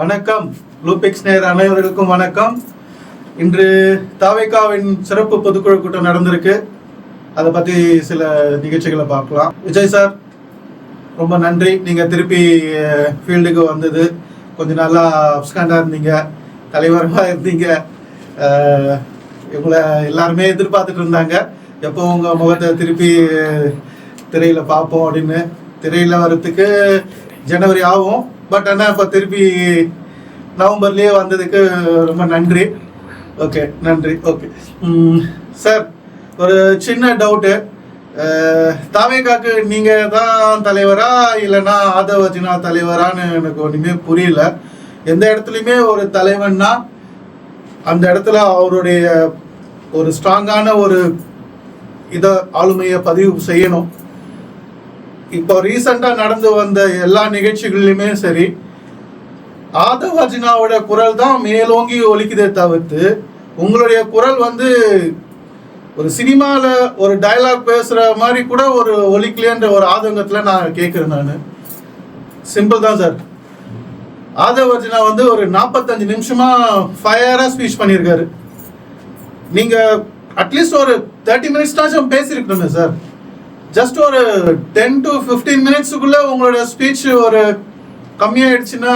வணக்கம். லூபிக்ஸ் நேர் அனைவருக்கும் வணக்கம். இன்று தாவேகாவின் சிறப்பு பொதுக்குழு கூட்டம் நடந்திருக்கு. அதை பற்றி சில நிகழ்ச்சிகளை பார்க்கலாம். விஜய் சார் ரொம்ப நன்றி. நீங்கள் திருப்பி ஃபீல்டுக்கு வந்தது. கொஞ்ச நாளா அப்ஸ்காண்டாக இருந்தீங்க. தலைவராக இருந்தீங்க. இவங்களை எல்லாருமே எதிர்பார்த்துட்டு இருந்தாங்க. எப்போ உங்கள் முகத்தை திருப்பி திரையில் பார்ப்போம் அப்படின்னு. திரையில் வர்றதுக்கு ஜனவரி ஆகும். பட் ஆனால் இப்போ திருப்பி நவம்பர்லேயே வந்ததுக்கு ரொம்ப நன்றி. ஓகே நன்றி. ஓகே சார் ஒரு சின்ன டவுட்டு தாவேகாக்கு நீங்கள் தான் தலைவரா இல்லைன்னா ஆதவர்ஜினா தலைவரான்னு எனக்கு ஒன்றுமே புரியல. எந்த இடத்துலையுமே ஒரு தலைவன்னா அந்த இடத்துல அவருடைய ஒரு ஸ்ட்ராங்கான ஒரு இதை ஆளுமையை பதிவு செய்யணும். இப்போ ரீசெண்டாக நடந்து வந்த எல்லா நிகழ்ச்சிகளிலுமே சரி ஆதவர்ஜினாவோட குரல் தான் மேலோங்கி ஒலிக்குதே தவிர்த்து உங்களுடைய குரல் வந்து ஒரு சினிமாவில் ஒரு டயலாக் பேசுகிற மாதிரி கூட ஒரு ஒலிக்கலையன்ற ஒரு ஆதங்கத்தில் நான் கேட்குறேன் நான். சிம்பிள் தான் சார். ஆதவர்ஜினா வந்து ஒரு நாற்பத்தஞ்சு நிமிஷமாக ஃபயராக ஸ்பீச் பண்ணியிருக்காரு நீங்கள் அட்லீஸ்ட் ஒரு தேர்ட்டி மினிட்ஸ்னாச்சும் பேசியிருக்கணுமே சார். ஜஸ்ட் ஒரு டென் டு ஃபிஃப்டீன் மினிட்ஸுக்குள்ள உங்களோட ஸ்பீச் ஒரு கம்மியாயிடுச்சுன்னா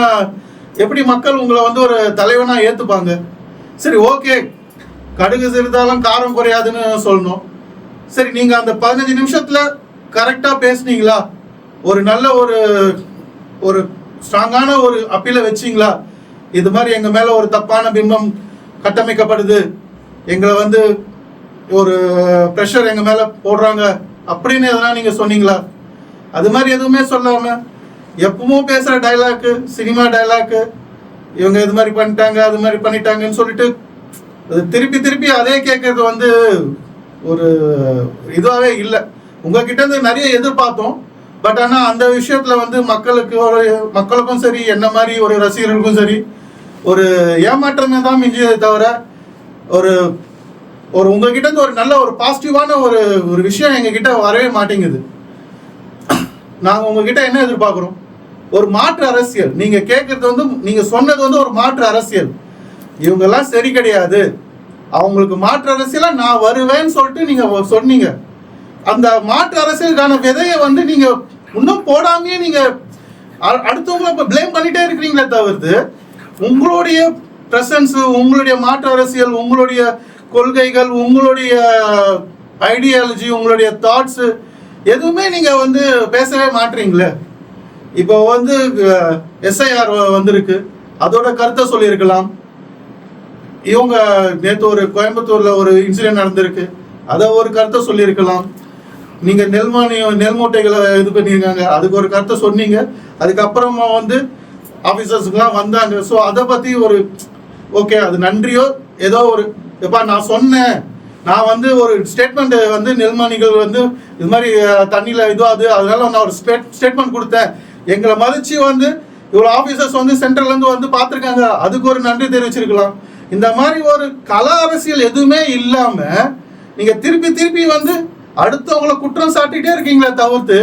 எப்படி மக்கள் உங்களை வந்து ஒரு தலைவனாக ஏற்றுப்பாங்க சரி ஓகே கடுகு சிறிதாலும் காரம் குறையாதுன்னு சொல்லணும். சரி நீங்கள் அந்த பதினஞ்சு நிமிஷத்தில் கரெக்டாக பேசுனீங்களா? ஒரு நல்ல ஒரு ஒரு ஸ்ட்ராங்கான ஒரு அப்பீலை வச்சிங்களா? இது மாதிரி எங்கள் மேலே ஒரு தப்பான பிம்பம் கட்டமைக்கப்படுது. எங்களை வந்து ஒரு ப்ரெஷர் எங்கள் மேலே போடுறாங்க. அப்படின்னு எதனா நீங்கள் சொன்னீங்களா? அது மாதிரி எதுவுமே சொல்லாம எப்பவும் பேசுகிற டைலாக்கு சினிமா டைலாக்கு இவங்க இது மாதிரி பண்ணிட்டாங்க அது மாதிரி பண்ணிட்டாங்கன்னு சொல்லிட்டு திருப்பி திருப்பி அதே கேட்கறது வந்து ஒரு இதுவாகவே இல்லை. உங்ககிட்ட இருந்து நிறைய எதிர்பார்த்தோம். பட் ஆனால் அந்த விஷயத்தில் வந்து மக்களுக்கு ஒரு மக்களுக்கும் சரி என்ன மாதிரி ஒரு ரசிகர்களுக்கும் சரி ஒரு ஏமாற்றமே தான் மிஞ்சியதை தவிர ஒரு ஒரு உங்ககிட்ட இருந்து ஒரு நல்ல ஒரு பாசிட்டிவான ஒரு ஒரு விஷயம் எங்ககிட்ட வரவே மாட்டேங்குது. நாங்கள் உங்ககிட்ட என்ன எதிர்பார்க்குறோம்? ஒரு மாற்று அரசியல். நீங்கள் கேட்குறது வந்து நீங்கள் சொன்னது வந்து ஒரு மாற்று அரசியல். இவங்கெல்லாம் சரி கிடையாது. அவங்களுக்கு மாற்று அரசியலாக நான் வருவேன்னு சொல்லிட்டு நீங்கள் சொன்னீங்க. அந்த மாற்று அரசியலுக்கான விதையை வந்து நீங்கள் இன்னும் போடாமையே நீங்கள் அடுத்தவங்களை இப்போ ப்ளேம் பண்ணிட்டே இருக்கிறீங்களே தவிர்த்து உங்களுடைய ப்ரெசன்ஸ் உங்களுடைய மாற்று அரசியல் உங்களுடைய கொள்கைகள் உங்களுடைய ஐடியாலஜி உங்களுடைய தாட்ஸு எதுவுமே நீங்கள் வந்து பேசவே மாட்டீங்களே? இப்போ வந்து எஸ்ஐஆர் வந்திருக்கு. அதோட கருத்தை சொல்லியிருக்கலாம். இவங்க நேற்று ஒரு கோயம்புத்தூர்ல ஒரு இன்சிடென்ட் நடந்திருக்கு. அதை ஒரு கருத்தை சொல்லியிருக்கலாம். நீங்க நெல்மானி நெல் மூட்டைகளை இது பண்ணியிருக்காங்க. அதுக்கு ஒரு கருத்தை சொன்னீங்க. அதுக்கப்புறமா வந்து ஆஃபீஸர்ஸ்க்குலாம் வந்தாங்க. ஸோ அதை பற்றி ஒரு ஓகே அது நன்றியோ ஏதோ ஒரு எப்பா நான் சொன்னேன். நான் வந்து ஒரு ஸ்டேட்மெண்ட் வந்து நெல்மணிகள் வந்து இது மாதிரி தண்ணியில் தண்ணியில இதோ அது அதனால நான் ஒரு ஸ்டேட் ஸ்டேட்மெண்ட் கொடுத்தேன். எங்களை மதிச்சு வந்து இவ்வளோ ஆஃபீஸர்ஸ் வந்து சென்ட்ரல்லேருந்து வந்து பார்த்துருக்காங்க. அதுக்கு ஒரு நன்றி தெரிவிச்சிருக்கலாம். இந்த மாதிரி ஒரு கல அரசியல் எதுவுமே இல்லாமல் நீங்கள் திருப்பி திருப்பி வந்து அடுத்தவங்களை குற்றம் சாட்டிகிட்டே இருக்கீங்களே தவிர்த்து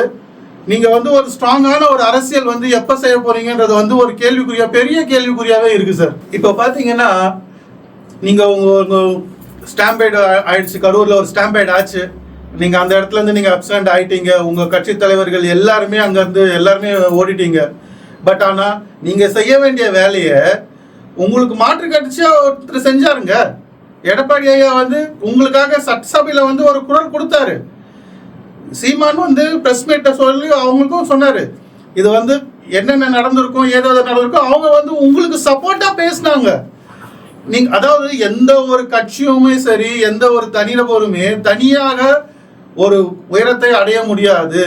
நீங்கள் வந்து ஒரு ஸ்ட்ராங்கான ஒரு அரசியல் வந்து எப்போ செய்ய போகிறீங்கன்றது வந்து ஒரு கேள்விக்குறியா பெரிய கேள்விக்குறியாகவே இருக்குது சார் இப்போ பார்த்தீங்கன்னா நீங்கள் உங்கள் உங்கள் ஸ்டாம்பேடு ஆயிடுச்சு கரூரில் ஒரு ஸ்டாம்பேட் ஆச்சு. நீங்கள் அந்த இடத்துலேருந்து நீங்கள் அப்சண்ட் ஆகிட்டீங்க உங்கள் கட்சி தலைவர்கள் எல்லாருமே அங்கேருந்து எல்லாருமே ஓடிட்டீங்க. பட் ஆனால் நீங்கள் செய்ய வேண்டிய வேலையை உங்களுக்கு மாற்று கட்சியாக ஒருத்தர் செஞ்சாருங்க. எடப்பாடி ஐயா வந்து உங்களுக்காக சட்டசபையில் வந்து ஒரு குரல் கொடுத்தாரு. சீமான் வந்து பிரஸ் மீட்டை சொல்லி அவங்களுக்கும் சொன்னார். இது வந்து என்னென்ன நடந்திருக்கும் ஏதோ நடந்திருக்கும் அவங்க வந்து உங்களுக்கு சப்போர்ட்டாக பேசினாங்க. நீங்க அதாவது எந்த ஒரு கட்சியுமே சரி எந்த ஒரு தனிநபருமே தனியாக ஒரு உயரத்தை அடைய முடியாது.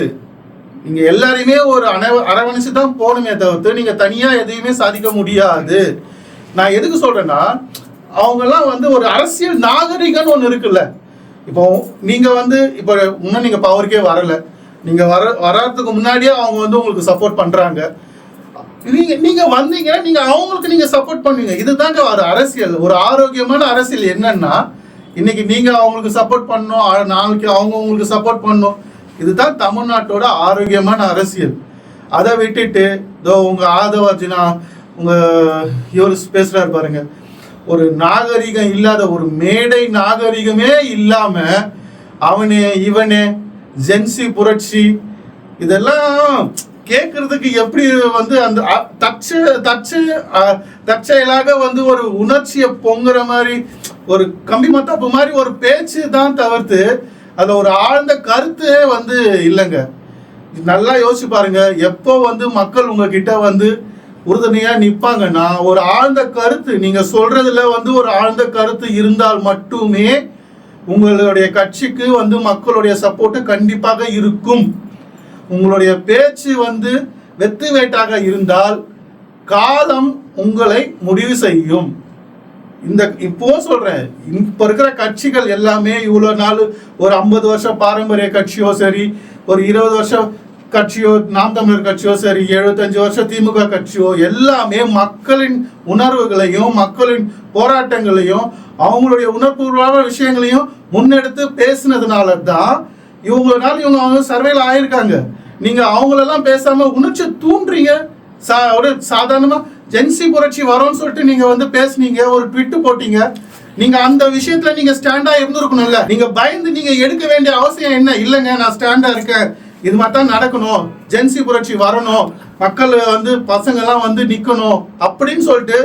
நீங்க எல்லாரையுமே ஒரு அணவ அரவணைச்சு தான் போகணுமே தவிர்த்து நீங்க தனியா எதையுமே சாதிக்க முடியாது. நான் எதுக்கு சொல்றேன்னா அவங்கெல்லாம் வந்து ஒரு அரசியல் நாகரிகம்னு ஒன்று இருக்குல்ல. இப்போ நீங்க வந்து இப்போ இன்னும் நீங்க பவருக்கே வரல. நீங்க வர வர்றதுக்கு முன்னாடியே அவங்க வந்து உங்களுக்கு சப்போர்ட் பண்றாங்க. நீங்க நீங்க வந்தீங்கன்னா நீங்க அவங்களுக்கு நீங்க சப்போர்ட் பண்ணுவீங்க இதுதாங்க ஒரு அரசியல். ஒரு ஆரோக்கியமான அரசியல் என்னன்னா இன்னைக்கு நீங்க அவங்களுக்கு சப்போர்ட் பண்ணும் நாளைக்கு அவங்க உங்களுக்கு சப்போர்ட் பண்ணும் இதுதான் தமிழ்நாட்டோட ஆரோக்கியமான அரசியல். அதை விட்டுட்டு இதோ உங்க ஆதவ அர்ஜுனா உங்க இவர் பேசுறாரு பாருங்க. ஒரு நாகரிகம் இல்லாத ஒரு மேடை நாகரிகமே இல்லாம அவனே இவனே ஜென்சி புரட்சி இதெல்லாம் கேட்கறதுக்கு எப்படி வந்து அந்த தச்சு தற்ச தற்ச தற்செயலாக வந்து ஒரு உணர்ச்சியை பொங்குற மாதிரி ஒரு கம்பி மத்தாப்பு மாதிரி ஒரு பேச்சு தான் தவிர்த்து அதை ஒரு ஆழ்ந்த கருத்தே வந்து இல்லைங்க. நல்லா யோசிச்சு பாருங்க. எப்போ வந்து மக்கள் உங்ககிட்ட வந்து உறுதுணையாக நிற்பாங்கன்னா ஒரு ஆழ்ந்த கருத்து நீங்கள் சொல்றதுல வந்து ஒரு ஆழ்ந்த கருத்து இருந்தால் மட்டுமே உங்களுடைய கட்சிக்கு வந்து மக்களுடைய சப்போர்ட்டு கண்டிப்பாக இருக்கும். உங்களுடைய பேச்சு வந்து வெத்து வேட்டாக இருந்தால் காலம் உங்களை முடிவு செய்யும். இந்த இப்போ சொல்றேன் இப்ப இருக்கிற கட்சிகள் எல்லாமே இவ்வளோ நாள் ஒரு ஐம்பது வருஷம் பாரம்பரிய கட்சியோ சரி ஒரு இருபது வருஷம் கட்சியோ நாம் தமிழர் கட்சியோ சரி எழுபத்தஞ்சு வருஷம் திமுக கட்சியோ எல்லாமே மக்களின் உணர்வுகளையும் மக்களின் போராட்டங்களையும் அவங்களுடைய உணர்வுபூர்வமான விஷயங்களையும் முன்னெடுத்து பேசினதுனால தான் இவங்களால இவங்க அவங்க சர்வேல ஆயிருக்காங்க. நீங்க அவங்களெல்லாம் பேசாம உணர்ச்சி தூண்டுறீங்க. சா ஒரு சாதாரணமா ஜென்சி புரட்சி வரும்னு சொல்லிட்டு நீங்க வந்து பேசுனீங்க ஒரு ட்விட்டு போட்டீங்க. நீங்க அந்த விஷயத்துல நீங்க ஸ்டாண்டா இருந்திருக்கணும்ல. நீங்க பயந்து நீங்க எடுக்க வேண்டிய அவசியம் என்ன? இல்லைங்க நான் ஸ்டாண்டா இருக்கேன். இது மாதிரி தான் நடக்கணும் ஜென்சி புரட்சி வரணும். மக்கள் வந்து பசங்க எல்லாம் வந்து நிக்கணும். அப்படின்னு சொல்லிட்டு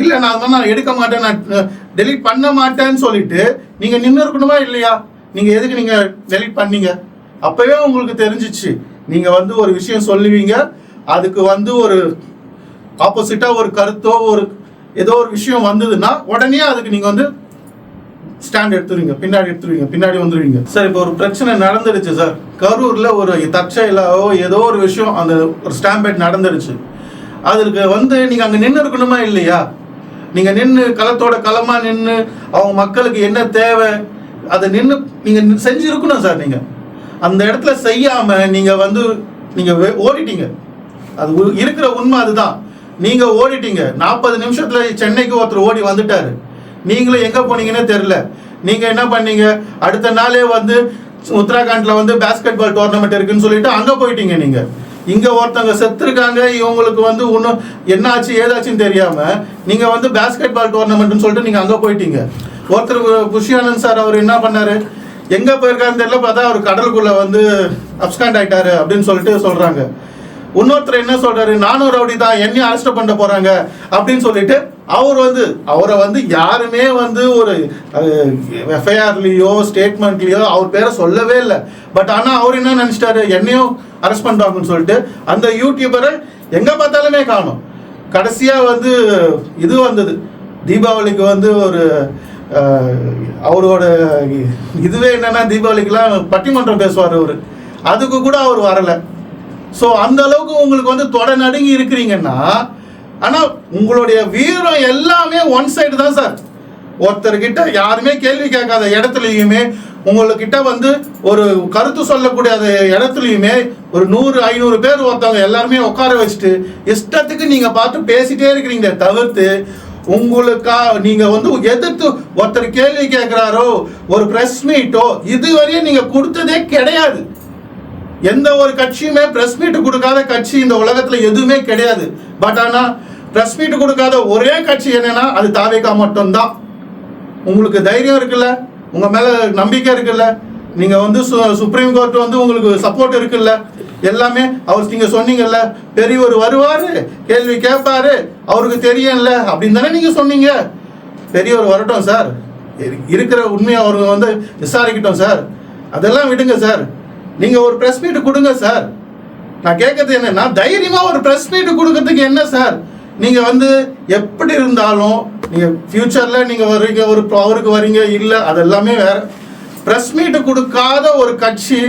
இல்ல நான் நான் எடுக்க மாட்டேன் நான் டெலிட் பண்ண மாட்டேன்னு சொல்லிட்டு நீங்க நின்று இருக்கணுமா இல்லையா? நீங்க எதுக்கு நீங்க டெலிட் பண்ணீங்க? அப்பவே உங்களுக்கு தெரிஞ்சிச்சு. நீங்க வந்து ஒரு விஷயம் சொல்லுவீங்க. அதுக்கு வந்து ஒரு ஆப்போசிட்டா ஒரு கருத்தோ ஒரு ஏதோ ஒரு விஷயம் வந்ததுன்னா உடனே அதுக்கு நீங்க வந்து ஸ்டாண்ட் எடுத்துருவீங்க. பின்னாடி எடுத்துருவீங்க. பின்னாடி வந்துருவீங்க. சார் இப்போ ஒரு பிரச்சனை நடந்துடுச்சு சார். கரூர்ல ஒரு தற்செயலாவோ ஏதோ ஒரு விஷயம் அந்த ஒரு ஸ்டாம்பேட் நடந்துடுச்சு. அதுக்கு வந்து நீங்க அங்க நின்று இருக்கணுமா இல்லையா? நீங்க நின்று களத்தோட களமா நின்று அவங்க மக்களுக்கு என்ன தேவை? அதை நின்று நீங்கள் செஞ்சுருக்கணும் சார் நீங்கள் அந்த இடத்துல செய்யாமல் நீங்கள் வந்து நீங்கள் ஓடிட்டீங்க. அது இருக்கிற உண்மை அதுதான். நீங்கள் ஓடிட்டீங்க. நாற்பது நிமிஷத்தில் சென்னைக்கு ஒருத்தர் ஓடி வந்துட்டாரு. நீங்களும் எங்கே போனீங்கன்னே தெரில நீங்கள் என்ன பண்ணீங்க? அடுத்த நாளே வந்து உத்தராகண்டில் வந்து பேஸ்கெட் பால் டோர்னமெண்ட் இருக்குன்னு சொல்லிட்டு அங்கே போயிட்டீங்க நீங்கள் இங்கே ஒருத்தவங்க செத்துருக்காங்க. இவங்களுக்கு வந்து இன்னும் என்ன ஆச்சு ஏதாச்சுன்னு தெரியாமல் நீங்கள் வந்து பேஸ்கெட் பால் டோர்னமெண்ட்னு சொல்லிட்டு நீங்கள் அங்கே போயிட்டீங்க. ஒருத்தர் புஷியானந்த் சார் அவர் என்ன பண்ணாரு? எங்க போயிருக்காருன்னு தெரியல பார்த்தா அவர் கடலுக்குள்ள வந்து அப்ஸ்காண்ட் ஆயிட்டாரு அப்படின்னு சொல்லிட்டு சொல்றாங்க. இன்னொருத்தர் என்ன சொல்றாரு? நானும் ரவுடி தான் என்னையும் அரெஸ்ட் பண்ண போறாங்க அப்படின்னு சொல்லிட்டு அவர் வந்து அவரை வந்து யாருமே வந்து ஒரு எஃப்ஐஆர்லயோ ஸ்டேட்மெண்ட்லயோ அவர் பேரை சொல்லவே இல்லை. பட் ஆனா அவர் என்ன நினைச்சிட்டாரு? என்னையும் அரெஸ்ட் பண்ணுறாங்கன்னு சொல்லிட்டு அந்த யூடியூபரை எங்க பார்த்தாலுமே காணும். கடைசியா வந்து இது வந்தது. தீபாவளிக்கு வந்து ஒரு அவரோட இதுவே என்னன்னா தீபாவளிக்கெல்லாம் பட்டிமன்றம் பேசுவார் அவர். அதுக்கு கூட அவர் வரலை. ஸோ அந்த அளவுக்கு உங்களுக்கு வந்து தொட நடுங்கி இருக்கிறீங்கன்னா ஆனால் உங்களுடைய வீரம் எல்லாமே ஒன் சைடு தான் சார். ஒருத்தர்கிட்ட யாருமே கேள்வி கேட்காத இடத்துலையுமே உங்கள்கிட்ட வந்து ஒரு கருத்து சொல்லக்கூடிய அந்த இடத்துலையுமே ஒரு நூறு ஐநூறு பேர் ஒருத்தவங்க எல்லாருமே உட்கார வச்சுட்டு இஷ்டத்துக்கு நீங்கள் பார்த்து பேசிட்டே இருக்கிறீங்க தவிர்த்து உங்களுக்கா நீங்க வந்து எதிர்த்து ஒருத்தர் கேள்வி கேட்கிறாரோ ஒரு பிரஸ் மீட்டோ இதுவரையும் நீங்க கொடுத்ததே கிடையாது. எந்த ஒரு கட்சியுமே பிரஸ் மீட் கொடுக்காத கட்சி இந்த உலகத்துல எதுவுமே கிடையாது. பட் ஆனா பிரஸ் மீட் கொடுக்காத ஒரே கட்சி என்னன்னா அது தாவேகா மட்டும்தான். உங்களுக்கு தைரியம் இருக்குல்ல? உங்க மேல நம்பிக்கை இருக்குல்ல? நீங்க வந்து சு- சுப்ரீம் கோர்ட் வந்து உங்களுக்கு சப்போர்ட் இருக்குல்ல? எல்லாமே அவர் நீங்க சொன்னீங்கல்ல பெரியவர் வருவாரு கேள்வி கேட்பாரு அவருக்கு தெரியும்ல அப்படின்னு தானே நீங்க சொன்னீங்க. பெரியவர் வரட்டும் சார். இருக்கிற உண்மையை அவர் வந்து விசாரிக்கட்டும் சார். அதெல்லாம் விடுங்க சார். நீங்க ஒரு ப்ரெஸ் மீட் கொடுங்க சார். நான் கேட்கறது என்னன்னா தைரியமா ஒரு ப்ரெஸ் மீட் கொடுக்கறதுக்கு என்ன சார்? நீங்க வந்து எப்படி இருந்தாலும் நீங்க ஃபியூச்சர்ல நீங்க வர்றீங்க ஒரு அவருக்கு வரீங்க இல்லை அதெல்லாமே வேற ப்ரெஸ் மீட் கொடுக்காத ஒரு கட்சி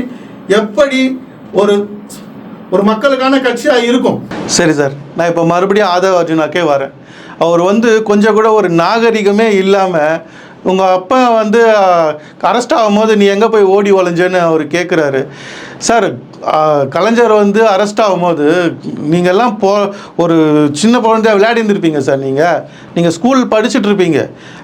எப்படி ஒரு ஒரு மக்களுக்கான கட்சியாக இருக்கும்? சரி சார் நான் இப்போ மறுபடியும் ஆதவ அர்ஜுனாக்கே வரேன். அவர் வந்து கொஞ்சம் கூட ஒரு நாகரிகமே இல்லாமல் உங்கள் அப்பா வந்து அரெஸ்ட் ஆகும்போது நீ எங்கே போய் ஓடி ஒளிஞ்சேன்னு அவர் கேட்குறாரு சார் கலைஞர் வந்து அரெஸ்ட் ஆகும்போது நீங்கள்லாம் போ ஒரு சின்ன குழந்தையா விளையாடிருந்துருப்பீங்க சார் நீங்கள் நீங்கள் ஸ்கூல் படிச்சுட்டு இருப்பீங்க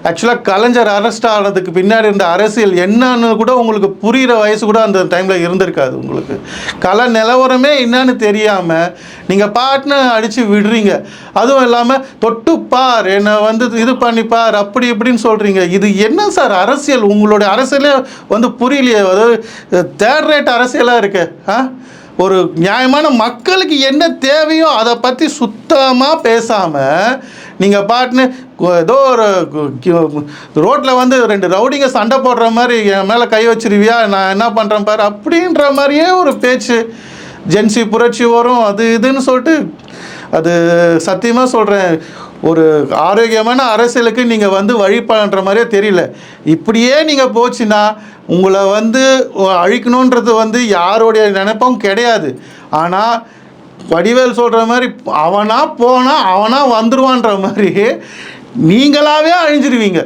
ஆக்சுவலாக கலைஞர் அரெஸ்ட் ஆனதுக்கு பின்னாடி இருந்த அரசியல் என்னன்னு கூட உங்களுக்கு புரிகிற வயசு கூட அந்த டைமில் இருந்திருக்காது உங்களுக்கு. கலை நிலவரமே என்னன்னு தெரியாமல் நீங்கள் பாட்டுன்னு அடித்து விடுறீங்க. அதுவும் இல்லாமல் தொட்டுப்பார் என்னை வந்து இது பண்ணிப்பார் அப்படி இப்படின்னு சொல்கிறீங்க இது என்ன சார் அரசியல்? உங்களுடைய அரசியலே வந்து புரியலையே. அதாவது தேர்ட் ரேட் அரசியலாக இருக்கு. ஆ? ஒரு நியாயமான மக்களுக்கு என்ன தேவையோ அதை பற்றி சுத்தமாக பேசாமல் நீங்கள் பாட்டுன்னு ஏதோ ஒரு ரோட்டில் வந்து ரெண்டு ரவுடிங்க சண்டை போடுற மாதிரி என் மேலே கை வச்சிருவியா? நான் என்ன பண்ணுறேன் பாரு? அப்படின்ற மாதிரியே ஒரு பேச்சு. ஜென்சி புரட்சி வரும் அது இதுன்னு சொல்லிட்டு அது சத்தியமாக சொல்கிறேன் ஒரு ஆரோக்கியமான அரசியலுக்கு நீங்கள் வந்து வழி பண்ணுற மாதிரியே தெரியல. இப்படியே நீங்கள் போச்சுன்னா உங்களை வந்து அழிக்கணுன்றது வந்து யாருடைய நினைப்பும் கிடையாது. ஆனால் வடிவேல் சொல்கிற மாதிரி அவனாக போனால் அவனாக வந்துடுவான்ற மாதிரி நீங்களாகவே அழிஞ்சிருவீங்க.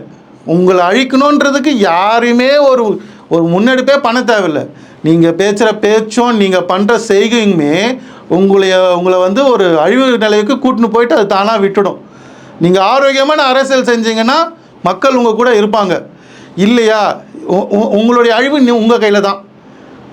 உங்களை அழிக்கணுன்றதுக்கு யாருமே ஒரு ஒரு முன்னெடுப்பே பண்ண தேவையில்லை. நீங்கள் பேசுகிற பேச்சும் நீங்கள் பண்ணுற செய்கையுமே உங்களைய உங்களை வந்து ஒரு அழிவு நிலைக்கு கூட்டின்னு போயிட்டு அது தானாக விட்டுடும். நீங்கள் ஆரோக்கியமான அரசியல் செஞ்சீங்கன்னா மக்கள் உங்கள் கூட இருப்பாங்க. இல்லையா? உ- உங்களுடைய அழிவு உங்கள் கையில் தான்.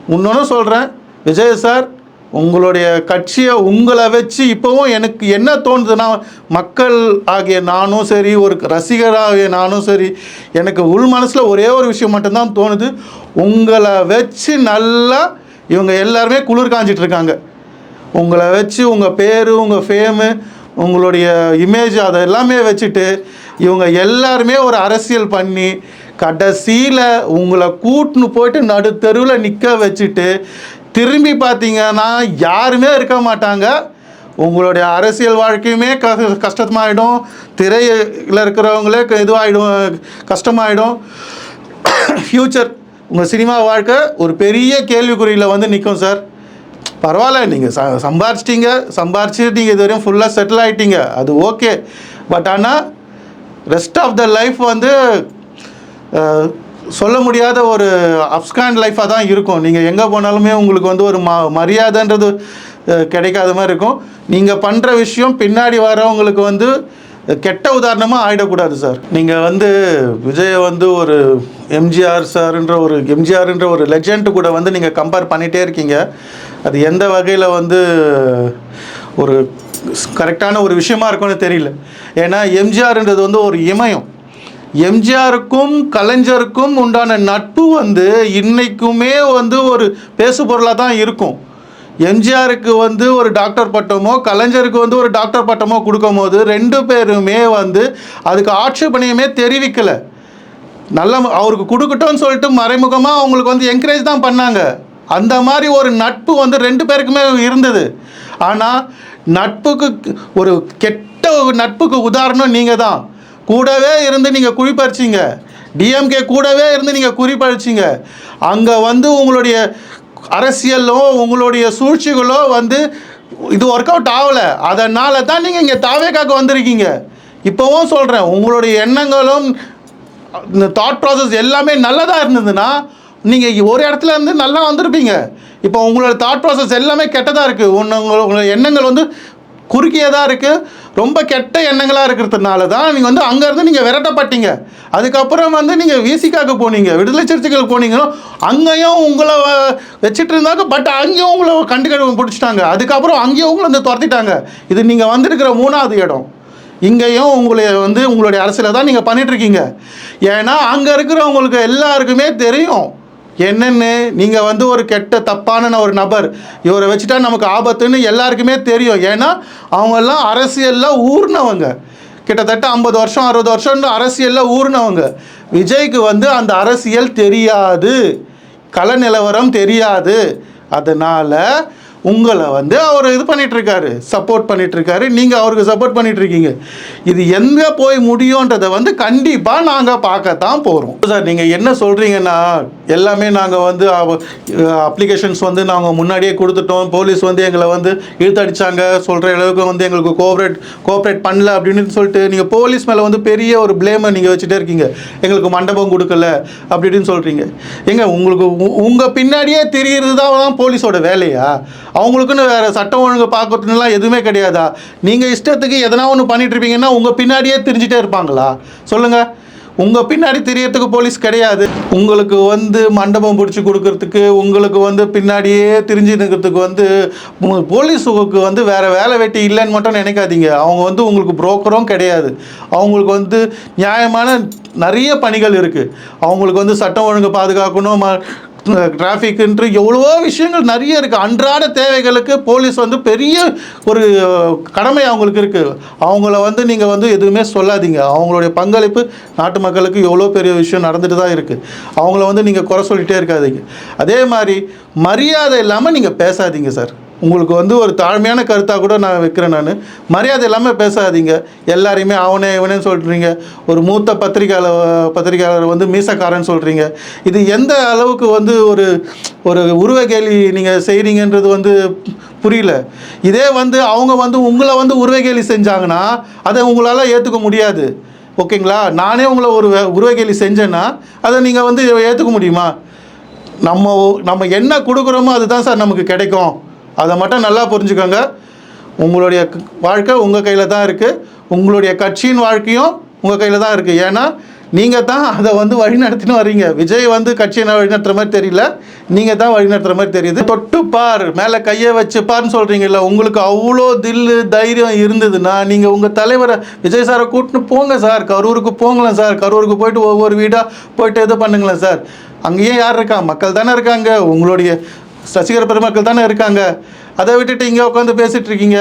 இன்னொன்று சொல்கிறேன் விஜய் சார் உங்களுடைய கட்சியை உங்களை வச்சு இப்போவும் எனக்கு என்ன தோணுதுன்னா மக்கள் ஆகிய நானும் சரி ஒரு ரசிகராகிய நானும் சரி எனக்கு உள் மனசில் ஒரே ஒரு விஷயம் மட்டும்தான் தோணுது. உங்களை வச்சு நல்லா இவங்க எல்லாருமே குளிர் காஞ்சிட்ருக்காங்க இருக்காங்க. உங்களை வச்சு உங்கள் பேர் உங்கள் ஃபேமு உங்களுடைய இமேஜ் அதை எல்லாமே வச்சுட்டு இவங்க எல்லாருமே ஒரு அரசியல் பண்ணி கடைசியில் உங்களை கூட்டுன்னு போயிட்டு நடு தெருவில் நிற்க வச்சுட்டு திரும்பி பார்த்தீங்கன்னா யாருமே இருக்க மாட்டாங்க. உங்களுடைய அரசியல் வாழ்க்கையுமே க கஷ்டமாயிடும். திரையில் இருக்கிறவங்களே க- கஷ்டமாயிடும். ஃப்யூச்சர் உங்கள் சினிமா வாழ்க்கை ஒரு பெரிய கேள்விக்குறியில் வந்து நிற்கும் சார் பரவாயில்ல நீங்கள் ச சம்பாரிச்சிட்டிங்க சம்பாரிச்சு நீங்கள் இது வரையும் ஃபுல்லாக செட்டில் ஆகிட்டீங்க அது ஓகே பட் ஆனால் ரெஸ்ட் ஆஃப் த லைஃப் வந்து சொல்ல முடியாத ஒரு அப்ஸ்காண்ட் லைஃபாக தான் இருக்கும். நீங்கள் எங்கே போனாலுமே உங்களுக்கு வந்து ஒரு ம மரியாதைன்றது கிடைக்காத மாதிரி இருக்கும். நீங்கள் பண்ணுற விஷயம் பின்னாடி வரவங்களுக்கு வந்து கெட்ட உதாரணமாக ஆகிடக்கூடாது சார் நீங்கள் வந்து விஜயை வந்து ஒரு எம்ஜிஆர் சார்ன்ற ஒரு எம்ஜிஆர்ன்ற ஒரு லெஜெண்ட் கூட வந்து நீங்கள் கம்பேர் பண்ணிகிட்டே இருக்கீங்க. அது எந்த வகையில் வந்து ஒரு கரெக்டான ஒரு விஷயமா இருக்கும்னு தெரியல. ஏன்னா எம்ஜிஆர்ன்றது வந்து ஒரு இமயம். எம்ஜிஆருக்கும் கலைஞருக்கும் உண்டான நட்பு வந்து இன்னைக்குமே வந்து ஒரு பேசு பொருளாக தான் இருக்கும். எம்ஜிஆருக்கு வந்து ஒரு டாக்டர் பட்டமோ கலைஞருக்கு வந்து ஒரு டாக்டர் பட்டமோ கொடுக்கும்போது ரெண்டு பேருமே வந்து அதுக்கு ஆட்சேபனையுமே தெரிவிக்கலை. நல்ல அவருக்கு கொடுக்கட்டும்னு சொல்லிட்டு மறைமுகமாக அவங்களுக்கு வந்து என்கரேஜ் தான் பண்ணாங்க. அந்த மாதிரி ஒரு நட்பு வந்து ரெண்டு பேருக்குமே இருந்தது. ஆனால் நட்புக்கு ஒரு கெட்ட நட்புக்கு உதாரணம் நீங்கள் தான் கூடவே இருந்து நீங்கள் குழிப்பறிச்சிங்க டிஎம்கே கூடவே இருந்து நீங்கள் குறிப்பழிச்சிங்க அங்கே வந்து உங்களுடைய அரசியலோ உங்களுடைய சூழ்ச்சிகளோ வந்து இது ஒர்க் அவுட் ஆகலை. அதனால தான் நீங்கள் இங்கே தாவேக்காக்கு வந்திருக்கீங்க. இப்போவும் சொல்கிறேன் உங்களுடைய எண்ணங்களும் இந்த தாட் ப்ராசஸ் எல்லாமே நல்லதாக இருந்ததுன்னா நீங்கள் ஒரு இடத்துல இருந்து நல்லா வந்திருப்பீங்க. இப்போ உங்களோட தாட் ப்ராசஸ் எல்லாமே கெட்டதாக இருக்குது ஒன்று உங்களோட எண்ணங்கள் வந்து குறுகியதாக இருக்குது ரொம்ப கெட்ட எண்ணங்களாக இருக்கிறதுனால தான் நீங்கள் வந்து அங்கேருந்து நீங்கள் விரட்டப்பட்டீங்க. அதுக்கப்புறம் வந்து நீங்கள் விசிக்காக்கு போனீங்க. விடுதலை சிறுத்தைகள் போனீங்களோ அங்கேயும் உங்களை வச்சுட்டு இருந்தாங்க பட் அங்கேயும் உங்களை கண்டு பிடிச்சிட்டாங்க. அதுக்கப்புறம் அங்கேயும் உங்களை வந்து துரத்திட்டாங்க. இது நீங்கள் வந்திருக்கிற மூணாவது இடம். இங்கேயும் உங்களை வந்து உங்களுடைய அரசியலை தான் நீங்கள் பண்ணிகிட்ருக்கீங்க ஏன்னா அங்கே இருக்கிறவங்களுக்கு எல்லாருக்குமே தெரியும். என்னென்னு நீங்கள் வந்து ஒரு கெட்ட தப்பான ஒரு நபர். இவரை வச்சுட்டா நமக்கு ஆபத்துன்னு எல்லாருக்குமே தெரியும். ஏன்னா அவங்கெல்லாம் அரசியலில் ஊர்னவங்க. கிட்டத்தட்ட ஐம்பது வருஷம் அறுபது வருஷம்னு அரசியலில் ஊர்னவங்க. விஜய்க்கு வந்து அந்த அரசியல் தெரியாது. கள நிலவரம் தெரியாது. அதனால் உங்களை வந்து அவர் இது பண்ணிட்டு இருக்காரு சப்போர்ட் பண்ணிட்டு இருக்காரு நீங்கள் அவருக்கு சப்போர்ட் பண்ணிட்டு இருக்கீங்க இது எங்கே போய் முடியுன்றதை வந்து கண்டிப்பாக நாங்கள் பார்க்கத்தான் போகிறோம் சார் நீங்கள் என்ன சொல்கிறீங்கன்னா எல்லாமே நாங்கள் வந்து அப்ளிகேஷன்ஸ் வந்து நாங்கள் முன்னாடியே கொடுத்துட்டோம். போலீஸ் வந்து எங்களை வந்து இழுத்தடிச்சாங்க. சொல்கிற அளவுக்கு வந்து எங்களுக்கு கோஆப்ரேட் கோஆப்ரேட் பண்ணல அப்படின்னு சொல்லிட்டு நீங்கள் போலீஸ் மேலே வந்து பெரிய ஒரு ப்ளேமை நீங்கள் வச்சுட்டே இருக்கீங்க. எங்களுக்கு மண்டபம் கொடுக்கல அப்படின்னு சொல்கிறீங்க ஏங்க உங்களுக்கு உங்கள் பின்னாடியே தெரியறது தான் போலீஸோட வேலையா? அவங்களுக்குன்னு வேறு சட்டம் ஒழுங்கு பார்க்கறதுலாம் எதுவுமே கிடையாதா? நீங்கள் இஷ்டத்துக்கு எதனா ஒன்று பண்ணிகிட்ருப்பீங்கன்னா உங்கள் பின்னாடியே தெரிஞ்சுட்டே இருப்பாங்களா? சொல்லுங்கள் உங்கள் பின்னாடி தெரியறதுக்கு போலீஸ் கிடையாது. உங்களுக்கு வந்து மண்டபம் பிடிச்சி கொடுக்கறதுக்கு உங்களுக்கு வந்து பின்னாடியே தெரிஞ்சு நிற்கிறதுக்கு வந்து போலீஸுக்கு வந்து வேறு வேலை வெட்டி இல்லைன்னு மட்டும் நினைக்காதீங்க. அவங்க வந்து உங்களுக்கு புரோக்கரும் கிடையாது. அவங்களுக்கு வந்து நியாயமான நிறைய பணிகள் இருக்குது அவங்களுக்கு வந்து சட்டம் ஒழுங்கு பாதுகாக்கணும் ம டிராஃபிக்ன்ட்டு எவ்வளவோ விஷயங்கள் நிறைய இருக்குது அன்றாட தேவைகளுக்கு போலீஸ் வந்து பெரிய ஒரு கடமை அவங்களுக்கு இருக்குது அவங்கள வந்து நீங்கள் வந்து எதுவுமே சொல்லாதீங்க. அவங்களுடைய பங்களிப்பு நாட்டு மக்களுக்கு எவ்வளோ பெரிய விஷயம் நடந்துட்டு தான் இருக்குது அவங்கள வந்து நீங்கள் குறை சொல்லிகிட்டே இருக்காதீங்க. அதே மாதிரி மரியாதை இல்லாமல் நீங்கள் பேசாதீங்க சார். உங்களுக்கு வந்து ஒரு தாழ்மையான கருத்தாக கூட நான் வைக்கிறேன் நான். மரியாதை இல்லாமல் பேசாதீங்க. எல்லாரையுமே அவனே இவனேன்னு சொல்கிறீங்க ஒரு மூத்த பத்திரிகையாளர் பத்திரிகையாளர் வந்து மீசக்காரன்னு சொல்கிறீங்க இது எந்த அளவுக்கு வந்து ஒரு ஒரு உருவ கேலி நீங்கள் செய்கிறீங்கன்றது வந்து புரியல. இதே வந்து அவங்க வந்து உங்களை வந்து உருவ கேலி செஞ்சாங்கன்னா அதை உங்களால் ஏற்றுக்க முடியாது. ஓகேங்களா? நானே உங்களை ஒரு உருவகேலி செஞ்சேன்னா அதை நீங்கள் வந்து ஏற்றுக்க முடியுமா? நம்ம நம்ம என்ன கொடுக்குறோமோ அதுதான் சார் நமக்கு கிடைக்கும். அதை மட்டும் நல்லா புரிஞ்சுக்கோங்க. உங்களுடைய வாழ்க்கை உங்கள் கையில் தான் இருக்குது உங்களுடைய கட்சியின் வாழ்க்கையும் உங்கள் கையில் தான் இருக்குது ஏன்னா நீங்கள் தான் அதை வந்து வழிநடத்தின்னு வர்றீங்க விஜய் வந்து கட்சியை வழிநடத்துகிற மாதிரி தெரியல. நீங்கள் தான் வழிநடத்துகிற மாதிரி தெரியுது. தொட்டு பார் மேலே கையை வச்சு பார்ன்னு சொல்கிறீங்கல்ல உங்களுக்கு அவ்வளோ தில்லு தைரியம் இருந்ததுன்னா நீங்கள் உங்கள் தலைவரை விஜய் சாரை கூட்டின்னு போங்க சார். கரூருக்கு போங்களேன் சார். கரூருக்கு போயிட்டு ஒவ்வொரு வீடாக போயிட்டு இது பண்ணுங்களேன் சார். அங்கேயே யார் இருக்கா? மக்கள் தானே இருக்காங்க. உங்களுடைய சசிகர பெருமக்கள் தானே இருக்காங்க. அதை விட்டுட்டு இங்கே உட்காந்து பேசிகிட்டு இருக்கீங்க.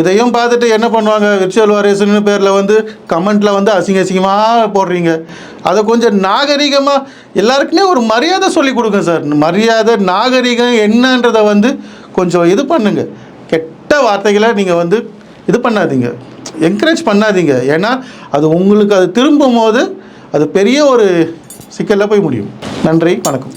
இதையும் பார்த்துட்டு என்ன பண்ணுவாங்க? விர்ச்சுவல் வாரியர்ஸ்னு பேரில் வந்து கமெண்ட்டில் வந்து அசிங்க அசிங்கமாக போடுறீங்க. அதை கொஞ்சம் நாகரிகமாக எல்லாருக்குமே ஒரு மரியாதை சொல்லி கொடுங்க சார். மரியாதை நாகரிகம் என்னன்றதை வந்து கொஞ்சம் இது பண்ணுங்க. கெட்ட வார்த்தைகளை நீங்கள் வந்து இது பண்ணாதீங்க. என்கரேஜ் பண்ணாதீங்க. ஏன்னா அது உங்களுக்கு அது திரும்பும் போது அது பெரிய ஒரு சிக்கலில் போய் முடியும். நன்றி வணக்கம்.